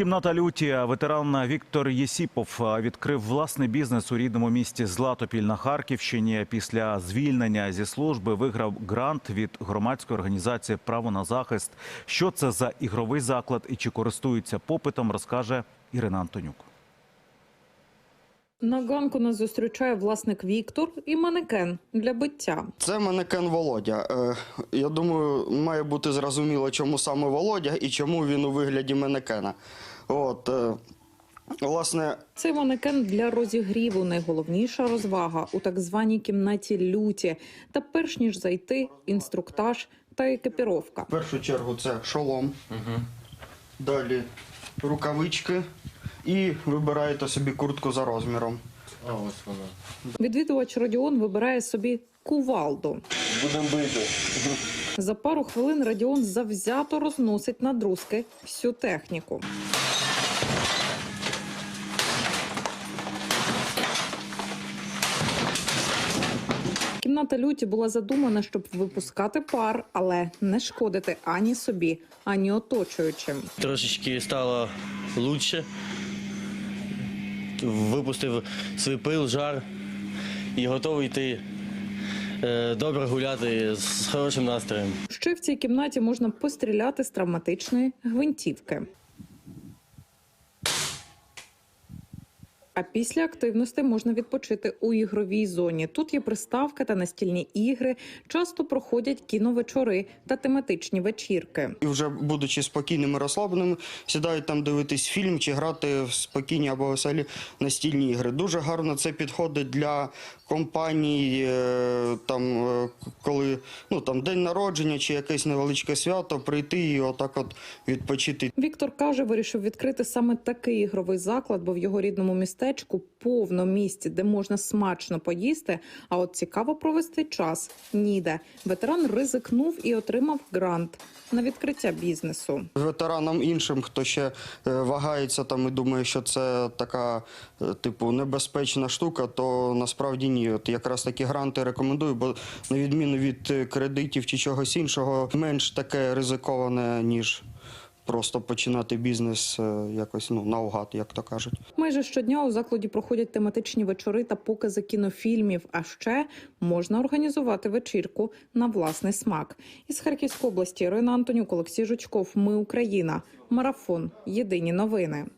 Кімната люті. Ветеран Віктор Єсіпов відкрив власний бізнес у рідному місті Златопіль на Харківщині. Після звільнення зі служби виграв грант від громадської організації Право на захист. Що це за ігровий заклад і чи користується попитом, розкаже Ірина Антонюк. На ганку нас зустрічає власник Віктор і манекен для биття. Це манекен Володя. Е, я думаю, має бути зрозуміло, чому саме Володя і чому він у вигляді манекена. От, е, власне, Цей манекен для розігріву найголовніша розвага у так званій кімнаті люті. Та перш ніж зайти, інструктаж та екіпіровка. в першу чергу це шолом, далі рукавички і вибираєте собі куртку за розміром. А ось вона. Відвідувач Радіон вибирає собі кувалду. Будемо бити. За пару хвилин Радіон завзято розносить на друзки всю техніку. Кімната люті була задумана, щоб випускати пар, але не шкодити ані собі, ані оточуючим. Трошечки стало лучше. Випустив свій пил, жар і готовий йти е, добре гуляти з хорошим настроєм. Ще в цій кімнаті можна постріляти з травматичної гвинтівки. А після активності можна відпочити у ігровій зоні. Тут є приставка та настільні ігри. Часто проходять кіновечори та тематичні вечірки. І вже будучи спокійними, розслабленими, сідають там дивитись фільм чи грати в спокійні або веселі настільні ігри. Дуже гарно це підходить для компаній, е, там е, коли ну там день народження чи якесь невеличке свято, прийти і отак от відпочити. Віктор каже, вирішив відкрити саме такий ігровий заклад, бо в його рідному містечку повно місць, де можна смачно поїсти. А от цікаво провести час ніде. Ветеран ризикнув і отримав грант на відкриття бізнесу. Ветеранам іншим, хто ще е, вагається там і думає, що це така е, типу небезпечна штука, то насправді ні. От якраз такі гранти рекомендую, бо на відміну від е, кредитів чи чогось іншого, менш таке ризиковане, ніж просто починати бізнес е, якось ну наугад, як то кажуть. Майже щодня у закладі проходять тематичні вечори та покази кінофільмів. А ще можна організувати вечірку на власний смак. Із Харківської області Ірина Антонюк, Олексій Жучков. Ми Україна. Марафон. Єдині новини.